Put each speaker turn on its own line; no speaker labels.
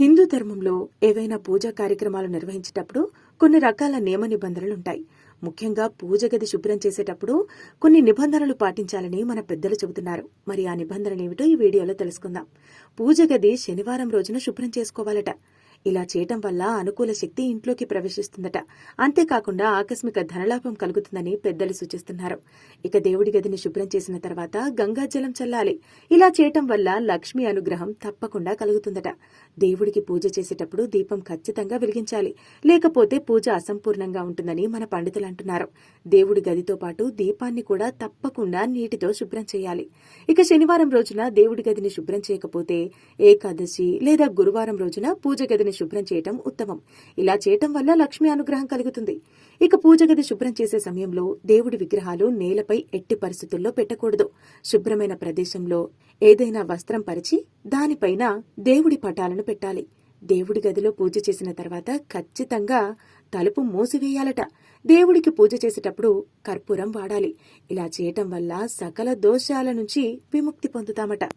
హిందూ ధర్మంలో ఏవైనా పూజా కార్యక్రమాలు నిర్వహించేటప్పుడు కొన్ని రకాల నియమ నిబంధనలుంటాయి. ముఖ్యంగా పూజ గది శుభ్రం చేసేటప్పుడు కొన్ని నిబంధనలు పాటించాలని మన పెద్దలు చెబుతున్నారు. మరి ఆ నిబంధనలేమిటో ఈ వీడియోలో తెలుసుకుందాం. పూజ గది శనివారం రోజున శుభ్రం చేసుకోవాలట. ఇలా చేయటం వల్ల అనుకూల శక్తి ఇంట్లోకి ప్రవేశిస్తుందట. అంతేకాకుండా ఆకస్మిక ధనలాభం కలుగుతుందని పెద్దలు సూచిస్తున్నారు. ఇక దేవుడి గదిని శుభ్రం చేసిన తర్వాత గంగాజలం చల్లాలి. ఇలా చేయటం వల్ల లక్ష్మి అనుగ్రహం తప్పకుండా కలుగుతుందట. దేవుడికి పూజ చేసేటప్పుడు దీపం ఖచ్చితంగా వెలిగించాలి. లేకపోతే పూజ అసంపూర్ణంగా ఉంటుందని మన పండితులు అంటున్నారు. దేవుడి గదితో పాటు దీపాన్ని కూడా తప్పకుండా నీటితో శుభ్రం చేయాలి. ఇక శనివారం రోజున దేవుడి గదిని శుభ్రం చేయకపోతే ఏకాదశి లేదా గురువారం రోజున పూజ గదిని శుభ్రం చేయటం ఉత్తమం. ఇలా చేయటం వల్ల లక్ష్మి అనుగ్రహం కలుగుతుంది. ఇక పూజ గది శుభ్రం చేసే సమయంలో దేవుడి విగ్రహాలు నేలపై ఎట్టి పరిస్థితుల్లో పెట్టకూడదు. శుభ్రమైన ప్రదేశంలో ఏదైనా వస్త్రం పరిచి దానిపైన దేవుడి పటాలను పెట్టాలి. దేవుడి గదిలో పూజ చేసిన తర్వాత ఖచ్చితంగా తలుపు మూసివేయాలట. దేవుడికి పూజ చేసేటప్పుడు కర్పూరం వాడాలి. ఇలా చేయటం వల్ల సకల దోషాల నుంచి విముక్తి పొందుతామట.